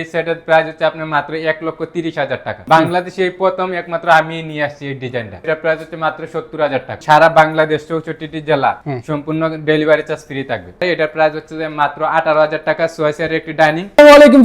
এই সেটের প্রাইস হচ্ছে আপনার মাত্র এক লক্ষ তিরিশ হাজার টাকা। বাংলাদেশে এই প্রথম একমাত্র আমি নিয়ে আসছি এই ডিজাইনটা এটা প্রাইস হচ্ছে মাত্র সত্তর হাজার টাকা। সারা বাংলাদেশ জেলা হ্যাঁ। সম্পূর্ণ ডেলিভারি চার্জ ফ্রি থাকবে। এটার প্রাইস হচ্ছে মাত্র আঠারো হাজার টাকা। একটি ডাইনিং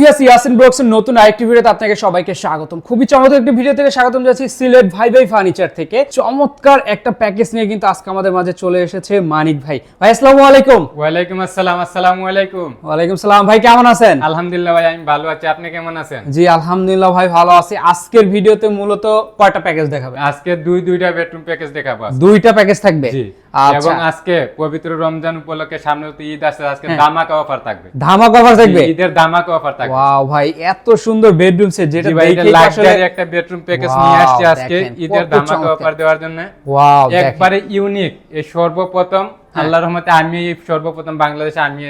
ভিয়াস ইয়াসিন ব্লগসের নতুন আরেকটি ভিডিওতে আপনাকে সবাইকে স্বাগতম। খুবই চমৎকার একটি ভিডিও থেকে স্বাগতম যাচ্ছি সিলেট ভাই ভাই ফার্নিচার থেকে। চমৎকার একটা প্যাকেজ নিয়ে কিন্তু আজকে আমাদের মাঝে চলে এসেছে মানিক ভাই। ভাই আসসালামু আলাইকুম। ওয়ালাইকুম আসসালাম আসসালামু আলাইকুম। ওয়ালাইকুম সালাম। ভাই কেমন আছেন? আলহামদুলিল্লাহ ভাই আমি ভালো আছি। আপনি কেমন আছেন? জি আলহামদুলিল্লাহ ভাই ভালো আছি। আজকের ভিডিওতে মূলত কয়টা প্যাকেজ দেখাবে? আজকে দুই দুইটা বেডরুম প্যাকেজ দেখাবো দুইটা প্যাকেজ থাকবে? জি। আচ্ছা। এবং আজকে পবিত্র রমজান উপলক্ষে সামনে তো ঈদ আজকে হ্যাঁ। দামাকা অফার থাকবে। ধামাক অফার থাকবে? ঈদের দামাকা অফার থাকবে। ওয়াও ভাই এত সুন্দর বেডরুম সেট যেটা লাক্সারি একটা বেডরুম প্যাকেজ নিয়ে আসছি আজকে ঈদের চমৎকার। অফার দেওয়ার জন্য। ওয়াও একবারে ইউনিক এই সর্বপ্রথম। আল্লাহর রহমতে আমি এই সর্বপ্রথম বাংলাদেশে আমি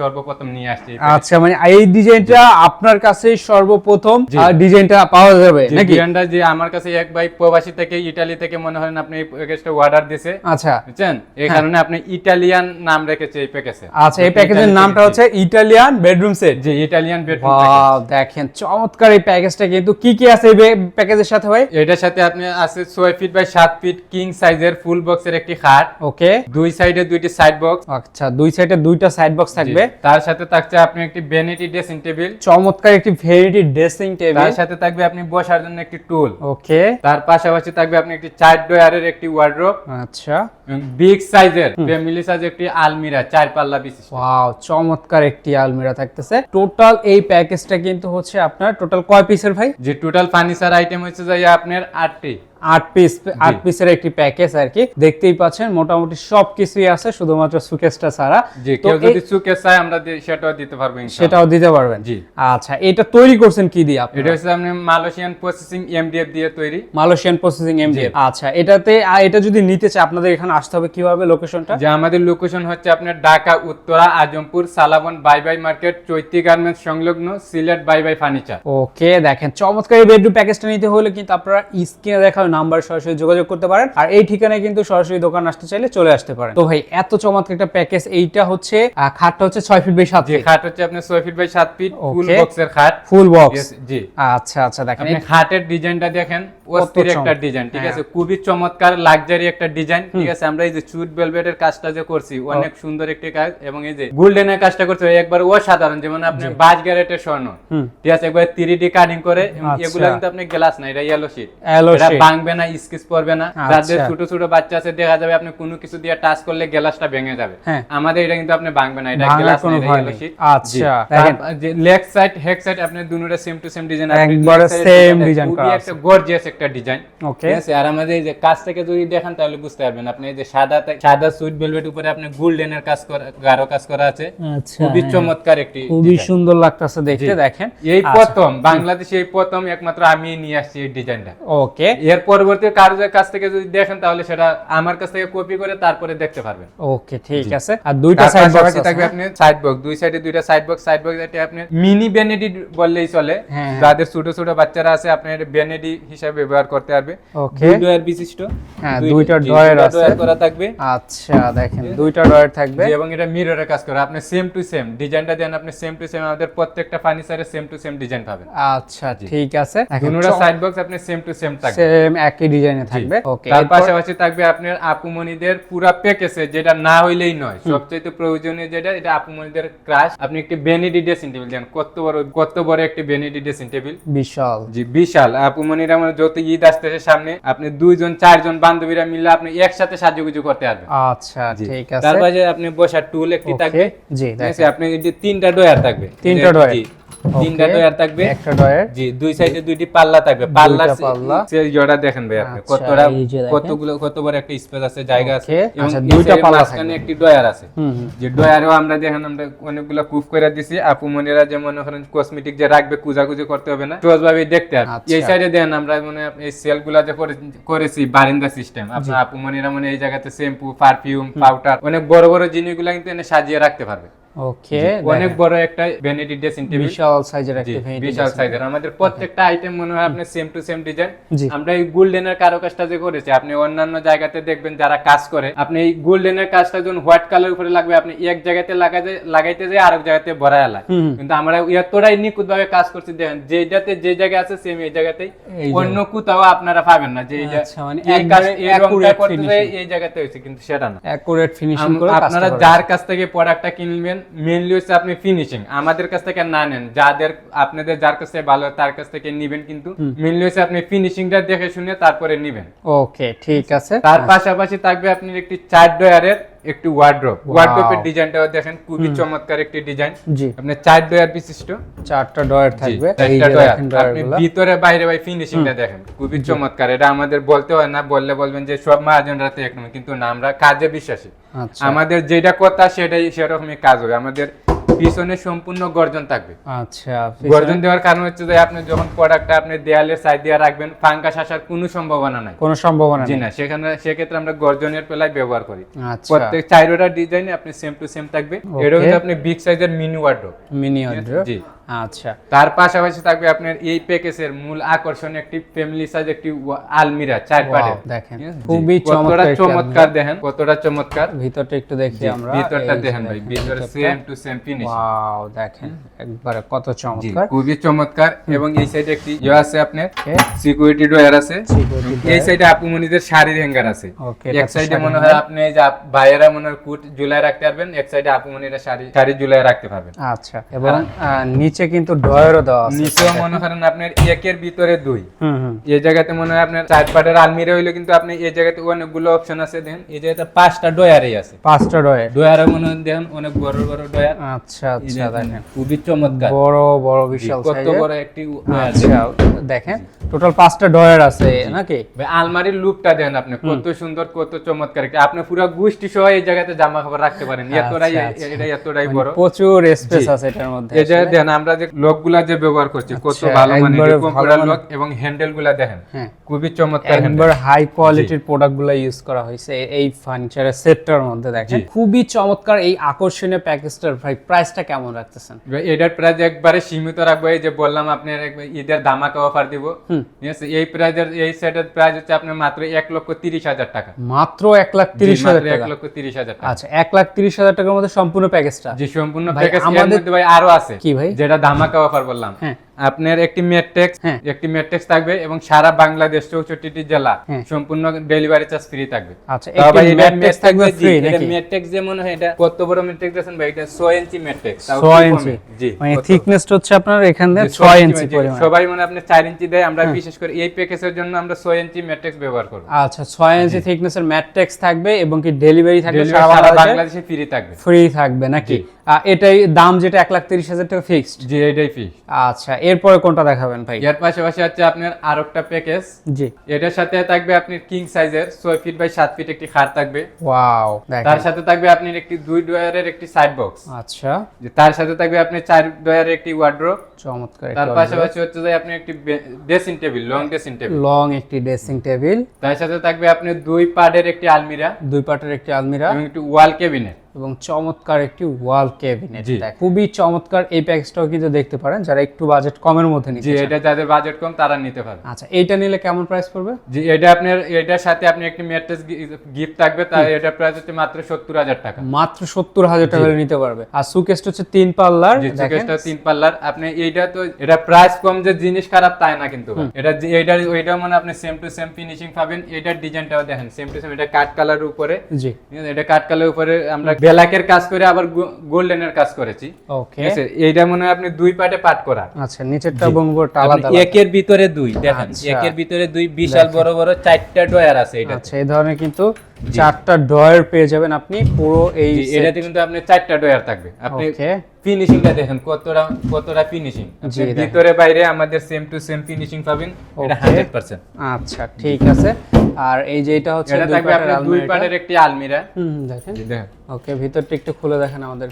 সর্বপ্রথম নিয়ে আসছি। আচ্ছা মানে এই ডিজাইনটা আপনার কাছে সর্বপ্রথম ডিজাইনটা পাওয়া যাবে নাকি? ডিজাইনটা যে আমার কাছে এক ভাই প্রবাসী থেকে ইতালি থেকে মনে হয় আপনি এই প্যাকেজটা অর্ডার দিছে। আচ্ছা। বুঝছেন? এই হ্যাঁ। কারণে আপনি ইটালিয়ান নাম রেখেছে এই প্যাকেজে আচ্ছা এই প্যাকেজের নামটা হচ্ছে ইটালিয়ান বেডরুম সেট। যে ইটালিয়ান বেডরুম ওয়াও দেখেন চমৎকার এই প্যাকেজটা কিন্তু কি কি আছে এই প্যাকেজের সাথে ভাই? এটার সাথে আপনি আছে ছয় ফিট বাই সাত ফিট কিং সাইজের ফুল বক্সের একটি খাট। ওকে দুই সাইডে দুইটি সাইড বক্স আচ্ছা দুই সাইডে দুইটা সাইড বক্স থাকবে। তার সাথে থাকছে আপনি একটি বেনিটি ড্রেসিং টেবিল চমৎকার একটি ভেরিটি ড্রেসিং টেবিল তার সাথে থাকবে আপনি বসার জন্য একটি টুল ওকে। তার পাশাপাশি থাকবে আপনি একটি চার ডয়ারের একটি ওয়ার্ড্রোব আচ্ছা। বিগ সাইজের ফ্যামিলি সাইজ একটি আলমিরা চার পাল্লা বিশিষ্ট। ওয়াও চমৎকার একটি আলমিরা থাকতেছে। টোটাল এই প্যাকেজটা কিন্তু হচ্ছে আপনার টোটাল কয় পিসের ভাই? যে টোটাল ফার্নিচার আইটেম হচ্ছে যাই আপনার আটটি। আট পিস আট পিসের একটি প্যাকেজ আর কি। দেখতেই পাচ্ছেন মোটামুটি আছে শুধুমাত্র সুকেসটা ছাড়া। কেউ যদি সুকে চায় আমরা সেটাও দিতে পারব সেটাও দিতে পারবেন। জি। আচ্ছা এটা তৈরি করছেন কি দিয়ে আপনি এটা হচ্ছে আপনি মালয়েশিয়ান প্রসেসিং এমডিএফ দিয়ে তৈরি। মালয়েশিয়ান প্রসেসিং এমডিএফ আচ্ছা এটাতে এটা যদি নিতে চায় আপনাদের এখানে আসতে হবে কীভাবে লোকেশনটা যে আমাদের লোকেশন হচ্ছে আপনার Dhaka Uttara Azampur Salaban bye bye market Chaiti garments সংলগ্ন Sylhet bye bye furniture okay দেখেন চমৎকার এই বেডরুম প্যাকেজটা নিতে হলে কিন্তু আপনারা স্ক্রিনে দেখা নাম্বার সরাসরি যোগাযোগ করতে পারেন। আর এই ঠিকানায় কিন্তু সরাসরি দোকান আসতে চাইলে চলে আসতে পারেন। তো ভাই এত চমৎকার একটা প্যাকেজ এইটা হচ্ছে খাটটা হচ্ছে ছয় ফিট বাই সাত ফিট খাট হচ্ছে আপনার ছয় ফিট বাই সাত ফিট ফুল Okay. বক্সের খাট। ফুল বক্স জি। আচ্ছা আচ্ছা দেখেন। খাটের ডিজাইনটা দেখেন অস্থির একটা ডিজাইন ঠিক হ্যাঁ। আছে খুবই চমৎকার লাক্সারি একটা ডিজাইন ঠিক আছে? আমরা এই যে চুট ভেলভেটের কাজটা যে করছি অনেক সুন্দর একটি কাজ এবং এই যে গোল্ডেনের কাজটা করছি একবার অসাধারণ যেমন আপনি বাজ গ্যারেটের স্বর্ণ। ঠিক আছে? একবার থ্রি ডি কাটিং করে আচ্ছা। এগুলো কিন্তু আপনি গ্লাস না এটা ইয়েলো শিট এটা sheet। ভাঙবে না স্কেচ পড়বে না। আচ্ছা। যাদের ছোট ছোট বাচ্চা আছে দেখা যাবে আপনি কোনো কিছু দিয়ে টাচ করলে গ্লাসটা ভেঙে যাবে। হ্যাঁ। আমাদের এটা কিন্তু আপনি ভাঙবে না এটা গ্লাস কোনো ভয় নেই। আচ্ছা, দেখেন। যে লেগ সাইড হেড সাইড আপনি দুটোটা সেম টু সেম ডিজাইন একবারে same design করা আছে। একটা গর্জিয়াস একটা ডিজাইন ওকে আছে? আর আমাদের এই যে কাজ থেকে যদি দেখেন তাহলে বুঝতে পারবেন আপনি এই যে সাদা সাদা সুইট ভেলভেট উপরে আপনি গোল্ডেনের কাজ করা গাঢ় কাজ করা আছে। আচ্ছা খুবই চমৎকার একটি খুবই সুন্দর লাগতেছে দেখতে দেখেন। এই আচ্ছা। প্রথম বাংলাদেশে এই প্রথম একমাত্র আমি নিয়ে আসছি এই ডিজাইনটা ওকে এর পরবর্তী কারোর কাছ থেকে যদি দেখেন তাহলে সেটা আমার কাছ থেকে কপি করে তারপরে দেখতে পারবেন। ওকে ঠিক আছে। আর দুইটা সাইড বক্স থাকবে আপনি সাইড বক্স দুই সাইডে দুইটা সাইড বক্স সাইড বক্স এটা আপনি মিনি বেনেডি বললেই চলে। হ্যাঁ। যাদের ছোট ছোট বাচ্চারা আছে আপনি এটা বেনেডি হিসাবে ব্যবহার করতে পারবে। ওকে দুই ডয়ার বিশিষ্ট। হ্যাঁ, দুইটা দুইটা আছে। ড্রয়ার করা থাকবে। আচ্ছা দেখেন দুইটা ডয়ার থাকবে। এবং এটা মিররের কাজ করে। আপনি সেম টু সেম ডিজাইনটা দেন আপনি সেম টু সেম আমাদের প্রত্যেকটা ফার্নিচারে সেম টু সেম ডিজাইন পাবেন। আচ্ছা ঠিক আছে। দুটোটা সাইড বক্স আপনি সেম টু সেম থাকবে। সেম একই ডিজাইনে থাকবে। তার পাশাপাশি থাকবে আপনার আপুমনিদের পুরা প্যাকেজে যেটা না হইলেই নয়। সবচেয়ে প্রয়োজনীয় যেটা এটা আপুমনিদের ক্রাশ আপনি একটি বেনিডি ড্রেসিং টেবিল দেন। কত বড় কত বড় একটি বেনিডি ড্রেসিং টেবিল বিশাল। জি বিশাল। আপুমনিরা মানে যত ঈদ আসতেছে সামনে আপনি দুইজন চারজন বান্ধবীরা মিলে আপনি একসাথে সাজুগুজু করতে পারবেন আচ্ছা ঠিক আছে। তার পাশে আপনি বসার টুল একটি থাকবে। জি আপনি তিনটা ডয়ার থাকবে। তিনটা ডয়ার। তিনটা ডয়ার থাকবে। একটা ডয়ার জি দুই সাইডে দুইটি পাল্লা থাকবে। পাল্লা। পাল্লা। জোড়া দেখেন ভাই আপনি আচ্ছা, কতটা দেখেন। কতগুলো কত বড় একটা স্পেস আছে জায়গা আছে। এবং আচ্ছা, দুইটা পাল্লা একটি ডয়ার আছে। যে ডয়ারেও আমরা দেখেন আমরা অনেকগুলো কুফ করে দিছি। আপু মনিরা যে মনে করেন কসমেটিক যে রাখবে কুজাকুজি করতে হবে না। সহজ ভাবে দেখতে আর আচ্ছা। এই সাইডে দেন আমরা মানে এই সেলগুলা যে করে- করেছি বারিন্দা সিস্টেম আপনার আপু মনিরা মানে এই জায়গাতে শ্যাম্পু পারফিউম পাউডার অনেক বড় বড় জিনিসগুলো কিন্তু এনে সাজিয়ে রাখতে পারবে। ওকে অনেক বড় একটা ভ্যানিটি ড্রেসিং টেবিল বিশাল সাইজের একটা vanity বিশাল সাইজের আমাদের প্রত্যেকটা আইটেম মনে হয় আপনার সেম টু সেম ডিজাইন আমরা এই গোল্ডেনের কারও কাজটা যে করেছি আপনি অন্যান্য জায়গাতে দেখবেন যারা কাজ করে আপনি এই গোল্ডেনের কাজটা যখন হোয়াইট কালার উপরে লাগবে আপনি এক জায়গাতে লাগাতে লাগাইতে যায় আরেক জায়গাতে ভরায় লাগে। কিন্তু আমরা এতটাই নিখুঁত ভাবে কাজ করছি দেখেন যেটাতে যে জায়গায় আছে সেম এই জায়গাতেই। অন্য কোথাও আপনারা পাবেন না যে এই আচ্ছা, মানে জায়গাতে হয়েছে কিন্তু সেটা না। অ্যাকুরেট ফিনিশিং করে আপনারা যার কাছ থেকে প্রোডাক্টটা কিনবেন মেইনলি হচ্ছে আপনি ফিনিশিং আমাদের কাছ থেকে না নেন। যাদের আপনাদের যার কাছে ভালো তার কাছ থেকে নিবেন কিন্তু। মেনলি হচ্ছে আপনি ফিনিশিংটা দেখে শুনে তারপরে নিবেন। ওকে ঠিক আছে। তার পাশাপাশি থাকবে আপনি একটি চার ডয়ারের একটি ওয়ার্ড্রপ ওয়ার্ড্রপের ডিজাইনটাও দেখেন খুবই চমৎকার একটি ডিজাইন জি। আপনার চার ডয়ার বিশিষ্ট চারটা ডয়ার থাকবে। এই চারটা ডয়ার। আপনি ভিতরে বাইরে ভাই ফিনিশিংটা দেখেন খুবই চমৎকার। এটা আমাদের বলতে হয় না বললে বলবেন যে সব মহাজনরা তো এক কিন্তু না আমরা কাজে বিশ্বাসী। আচ্ছা। আমাদের যেটা কথা সেটাই সেরকমই কাজ হবে। আমাদের পিছনে সম্পূর্ণ গর্জন থাকবে। আচ্ছা গর্জন দেওয়ার কারণ হচ্ছে যে আপনি যখন প্রোডাক্টটা আপনি দেয়ালের সাইড দিয়ে রাখবেন ফাঙ্কা আসার কোনো সম্ভাবনা নাই। কোনো সম্ভাবনা জি না সেখানে সেক্ষেত্রে আমরা গর্জনের পেলাই ব্যবহার করি। আচ্ছা। প্রত্যেক চাইরোটা ডিজাইন আপনি সেম টু সেম থাকবে। এটা হচ্ছে আপনি বিগ সাইজের মিনি ওয়ার্ডরোব মিনি ওয়ার্ড্রোপ জি। আচ্ছা। তার পাশাপাশি থাকবে আপনার এই প্যাকেজের মূল আকর্ষণ একটি ফ্যামিলি সাইজ একটি আলমিরা চার Wow, দেখেন খুবই চমৎকার চমৎকার দেখেন কতটা চমৎকার। ভিতরটা একটু দেখি আমরা। ভিতরটা দেখেন ভাই ভিতরে same to same finish wow দেখেন একবারে কত চমৎকার। খুবই চমৎকার এবং এই সাইডে একটি ইয়ে আছে আপনার সিকিউরিটি ডয়ার আছে। এই সাইডে আপুমনিদের শাড়ির হ্যাঙ্গার আছে। এক সাইডে মনে হয় আপনি যে আপ- ভাইয়েরা মনে হয় কুট ঝুলায় রাখতে পারবেন এক সাইডে আপু আপুমনিরা শাড়ি শাড়ি ঝুলায় রাখতে পারবেন। আচ্ছা এবং নিচে কিন্তু ডয়ারও দেওয়া আছে। নিচেও মনে করেন আপনার একের ভিতরে দুই। হুম এই জায়গাতে মনে হয় আপনার চার পাটের আলমিরা হইল কিন্তু আপনি এই জায়গাতে অনেকগুলো অপশন আছে দেখেন এই জায়গাতে পাঁচটা ডয়ারই আছে। পাঁচটা ডয়ার ডয়ারে মনে হয় দেখেন অনেক বড় বড় ডয়ার আচ্ছা আচ্ছা দেখেন। খুবই চমৎকার। বড় বড় বিশাল কত বড় একটি আচ্ছা দেখেন। টোটাল পাঁচটা ডয়ার আছে নাকি? ভাই, আলমারির লুকটা দেন আপনি কত সুন্দর কত চমৎকার। আপনি পুরো গোষ্ঠী সহ এই জায়গাতে জামা কাপড় রাখতে পারেন। এতটাই আচ্ছা। এটা এতটাই মানে বড়। প্রচুর স্পেস আছে এটার মধ্যে এই যে দেন আমরা যে লকগুলা যে ব্যবহার করছি কত আচ্ছা, ভালো মানে একবারে কম্পিউটার লক এবং হ্যান্ডেলগুলা দেখেন হ্যাঁ। খুবই চমৎকার একবার হাই কোয়ালিটির প্রোডাক্টগুলো ইউজ করা হয়েছে এই ফার্নিচারের সেটটার মধ্যে দেখেন। খুবই চমৎকার এই আকর্ষণীয় প্যাকেজটার ভাই প্রাইসটা কেমন রাখতেছেন? এটার প্রাইস একবারে সীমিত রাখব এই যে বললাম আপনার ঈদের ধামাকা অফার দিব। ঠিক আছে এই প্রাইজের এই সেটের প্রাইস হচ্ছে আপনার মাত্র এক লক্ষ তিরিশ হাজার টাকা। মাত্র এক লাখ তিরিশ হাজার এক লক্ষ তিরিশ হাজার টাকা। আচ্ছা এক লাখ তিরিশ হাজার টাকার মধ্যে সম্পূর্ণ প্যাকেজটা যে সম্পূর্ণ প্যাকেজ আমাদের- ভাই আরও আছে। কি ভাই? যেটা ধামাকা অফার বললাম হ্যাঁ। আপনার একটি মেট্রিক্স হ্যাঁ। একটি মেট্রিক্স থাকবে এবং সারা বাংলাদেশ চৌষট্টিটি জেলা হ্যাঁ। সম্পূর্ণ ডেলিভারি চার্জ ফ্রি থাকবে। আচ্ছা তাও এটা থাকবে ফ্রি নাকি? matrix যে হয় এটা কত বড় মেট্রিক্স আছেন ভাই? এটা 6 ইঞ্চি মেট্রিক্স ছয় ইঞ্চি। জি মানে থিকনেসটা হচ্ছে আপনার এখান ইঞ্চি পরিমাণ। সবাই মানে আপনি 4 ইঞ্চি দেয় আমরা বিশেষ করে এই প্যাকেজের জন্য আমরা 6 ইঞ্চি মেট্রিক্স ব্যবহার করব। আচ্ছা ছয় ইঞ্চি থিকনেসের ম্যাট্রেক্স থাকবে এবং কি ডেলিভারি থাকবে সারা বাংলাদেশে? ফ্রি থাকবে। ফ্রি থাকবে নাকি? এটাই দাম যেটা এক লাখ তিরিশ হাজার টাকা ফিক্সড জি এটাই ফি আচ্ছা এরপরে কোনটা দেখাবেন ভাই? এর পাশাপাশি হচ্ছে আপনার আরেকটা প্যাকেজ জি। এটার সাথে থাকবে আপনার কিং সাইজের ছয় ফিট বাই সাত ফিট একটি খাট থাকবে। ওয়াও তার সাথে থাকবে আপনার একটি দুই ডয়ারের একটি সাইড বক্স আচ্ছা। তার সাথে থাকবে আপনার চার ডয়ারের একটি ওয়ার্ড্রোব চমৎকার তার পাশাপাশি হচ্ছে যে আপনি একটি dressing table long dressing table long একটি ড্রেসিং টেবিল তার সাথে থাকবে আপনার দুই পার্টের একটি আলমিরা দুই পাটের একটি আলমিরা। এবং একটি ওয়াল কেবিনেট এবং চমৎকার একটি ওয়াল ক্যাবিনেট। খুবই চমৎকার এই প্যাকেজটাও কিন্তু দেখতে পারেন যারা একটু বাজেট কমের মধ্যে নিতে জি। এটা যাদের বাজেট কম তারা নিতে পারে। আচ্ছা এইটা নিলে কেমন প্রাইস পড়বে? জি এটা আপনার এটার সাথে আপনি একটি ম্যাট্রেস গিফট থাকবে তার এটার প্রাইস হচ্ছে মাত্র সত্তর হাজার টাকা। মাত্র সত্তর হাজার টাকা হলে নিতে পারবে। আর সুকেসটা হচ্ছে তিন পাল্লার জি দেখেন। তিন পাল্লার। আপনি এইটা তো এটা প্রাইস কম যে জিনিস খারাপ তাই না কিন্তু। এটা এইটা ওইটা মানে আপনি সেম টু সেম ফিনিশিং পাবেন। এটার ডিজাইনটাও দেখেন সেম টু সেম এটা কাট কালার উপরে। জি। এটা কাট কালার উপরে আমরা ব্ল্যাকের কাজ করে আবার গোল্ডেনের কাজ করেছি। ওকে এইটা মনে হয় আপনি দুই পার্টে পাট করা আচ্ছা নিচেরটা এবং উপরটা আলাদা আলাদা। একের ভিতরে দুই দেখেন। আচ্ছা। একের ভিতরে দুই বিশাল বড় বড় চারটা ডয়ার আছে এটা আচ্ছা এই ধরনের কিন্তু চারটা ডয়ার পেয়ে যাবেন আপনি পুরো এই এটাতে কিন্তু আপনি চারটা ডয়ার থাকবে। আপনি ফিনিশিংটা দেখেন কতটা কতটা ফিনিশিং ভিতরে বাইরে আমাদের সেম টু সেম ফিনিশিং পাবেন এটা Okay. 100% আচ্ছা ঠিক আছে। আর এই যে এটা হচ্ছে এটা থাকবে আপনার দুই। পাটের একটি আলমিরা। হুম দেখেন। ওকে ভিতরটা একটু খুলে দেখেন আমাদের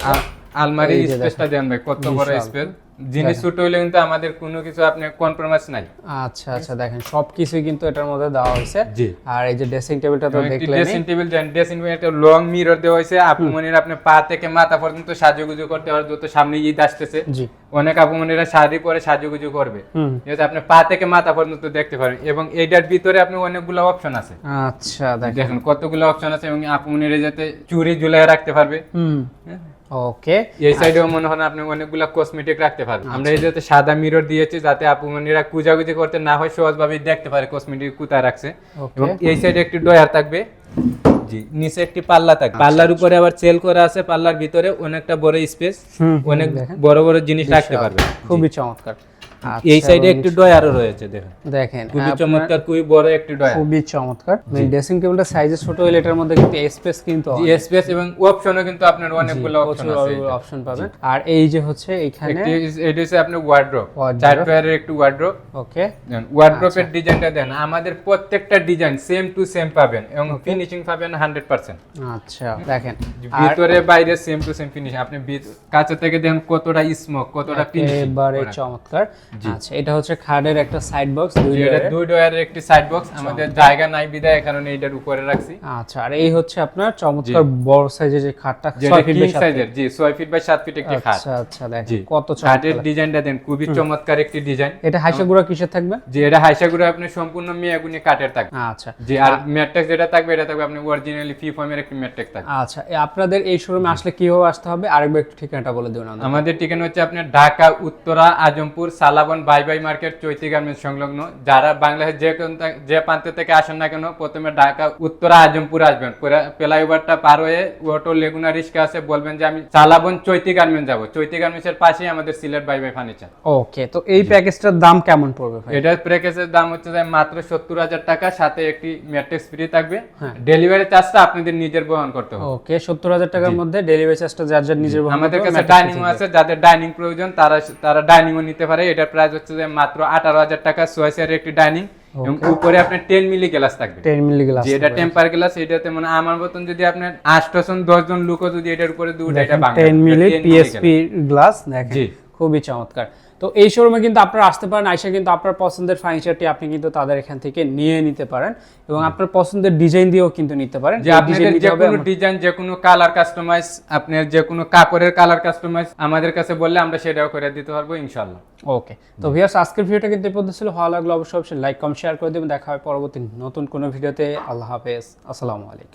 আলমারি স্পেসটা দেন ভাই কত বড় স্পেস জিনিস ছোট হইলে কিন্তু আমাদের কোনো কিছু আপনি কম্প্রোমাইজ নাই। আচ্ছা আচ্ছা দেখেন সবকিছুই কিন্তু এটার মধ্যে দেওয়া হয়েছে। আর এই যে ড্রেসিং টেবিলটা তো দেখলেন ড্রেসিং টেবিল ড্রেসিং টেবিল একটা লং মিরর দেওয়া হয়েছে। আপুমনির আপনি পা থেকে মাথা পর্যন্ত সাজুগুজু করতে পারেন যত সামনে ঈদ আসতেছে। জি। অনেক আপুমনিরা শাড়ি পরে সাজুগুজু করবে। যেহেতু আপনি পা থেকে মাথা পর্যন্ত দেখতে পারেন। এবং এইটার ভিতরে আপনি অনেকগুলো অপশন আছে। আচ্ছা দেখেন। কতগুলো অপশন আছে এবং আপুমনিরা যাতে চুরি ঝুলাই রাখতে পারবে। ওকে। এই সাইডেও মনে হয় আপনি অনেকগুলো কসমেটিক রাখতে পারবেন। আমরা এই যাতে সাদা মিরর দিয়েছি যাতে আপুমনিরা কুজাকুজি করতে না হয় সহজভাবে দেখতে পারে কসমেটিক কোথায় রাখছে। এবং এই সাইডে একটি ডয়ার থাকবে। জি নিচে একটি পাল্লা থাকে পাল্লার উপরে আবার সেল করা আছে পাল্লার ভিতরে অনেকটা বড় স্পেস অনেক বড় বড় জিনিস রাখতে পারবে খুবই চমৎকার। এই আচ্ছা, সাইডে একটি ডয়ারও রয়েছে দেখেন। দেখেন খুবই চমৎকার খুবই বড় একটি ডয়ার খুবই চমৎকার। ড্রেসিং টেবিলটা সাইজে ছোট হলে এটার মধ্যে কিন্তু স্পেস কিন্তু স্পেস এবং অপশনও কিন্তু আপনার অনেকগুলো অপশন আছে অপশন পাবেন। আর এই যে হচ্ছে এখানে এটা হচ্ছে আপনার Wardrobe। চার ডয়ারের একটি ওয়ার্ড্রোব ওকে ওয়ার্ড্রোপের ডিজাইনটা দেন আমাদের প্রত্যেকটা ডিজাইন সেম টু সেম পাবেন এবং ফিনিশিং পাবেন হান্ড্রেড পার্সেন্ট আচ্ছা দেখেন। ভিতরে বাইরে সেম টু সেম ফিনিশিং আপনি কাছে থেকে দেখেন কতটা স্মোক কতটা ফিনিশিং এবারে চমৎকার। আচ্ছা এটা হচ্ছে খাটের একটা সাইড বক্স দুই এটা দুই ডয়ারের একটি সাইড বক্স আমাদের জায়গা নাই বিদায় কারণে এটার উপরে রাখছি। আচ্ছা আর এই হচ্ছে আপনার চমৎকার বড় সাইজের যে খাটটা যেটা ছয় ফিট বাই সাইজের জি 6 ফিট বাই 7 ফিট একটি খাট। আচ্ছা আচ্ছা দেখেন জি কত খাটের ডিজাইনটা দেন খুবই চমৎকার একটি ডিজাইন এটা হাইসা গুড়া কিসের থাকবে? যে এটা হাইসাগুড়ে আপনি সম্পূর্ণ মিয়াগুনি কাঠের থাকবে। আচ্ছা। জি আর ম্যাট্রিক্স যেটা থাকবে এটা থাকবে আপনি অরিজিনালি ফি ফর্মের একটি ম্যাট্রিক্স থাকবে। আচ্ছা আপনাদের এই শোরুমে আসলে কীভাবে আসতে হবে? আরেকবার একটু ঠিকানাটা বলে দিন আমাদের ঠিকানা হচ্ছে আপনার Dhaka Uttara Azampur Salaban bye bye market Chaiti garments সংলগ্ন যারা বাংলাদেশের যে কোন যে প্রান্ত থেকে আসেন না কেন প্রথমে ঢাকা উত্তরা আজমপুর আসবেন। ফ্লাইওভারটা পার হয়ে অটো লেগুনা রিক্সা আছে বলবেন যে আমি সালাবন চৈতি গার্মেন্টস যাব। চৈতি গার্মেন্টস এর পাশেই আমাদের Sylhet bye bye furniture. Okay তো এই প্যাকেজটার দাম কেমন পড়বে এটার প্যাকেজের দাম হচ্ছে যে মাত্র সত্তর হাজার টাকা সাথে একটি ম্যাট্রিক্স ফ্রি থাকবে। হ্যাঁ। ডেলিভারি চার্জটা আপনাদের নিজের বহন করতে হবে। ওকে সত্তর হাজার টাকার মধ্যে ডেলিভারি চার্জটা যার যার নিজের বহন আমাদের কাছে ডাইনিং। আছে যাদের ডাইনিং প্রয়োজন তারা তারা ডাইনিংও নিতে পারে। এটার প্রাইস হচ্ছে যে মাত্র আঠারো হাজার টাকা চেয়ারের একটি ডাইনিং এবং উপরে আপনার টেন মিলি গ্লাস থাকবে। টেন মিলি গ্লাস যে এটা টেম্পার গ্লাস এটাতে মানে আমার মতন যদি আপনার আটজন দশ জন লোকও যদি এটার উপরে দুটো এটা টেন 10 মিলি পিএসপি গ্লাস দেখেন জি। খুবই চমৎকার। তো এই শোরুমে কিন্তু আপনারা আসতে পারেন আইসা কিন্তু আপনার পছন্দের ফার্নিচারটি আপনি কিন্তু তাদের এখান থেকে নিয়ে নিতে পারেন এবং আপনার পছন্দের ডিজাইন দিয়েও কিন্তু নিতে পারেন। যে আপনাদের যে কোনো ডিজাইন যে কোনো কালার কাস্টমাইজ আপনার যে কোনো কাপড়ের কালার কাস্টমাইজ আমাদের কাছে বললে আমরা সেটাও করে দিতে পারব ইনশাল্লাহ ওকে তো ভিউয়ার্স আজকের ভিডিওটা কিন্তু এই পর্যন্ত ছিল। ভালো লাগল অবশ্যই অবশ্যই লাইক কম শেয়ার করে দেবেন। দেখা হয় পরবর্তী নতুন কোনো ভিডিওতে আল্লাহ হাফেজ। আসসালামু আলাইকুম।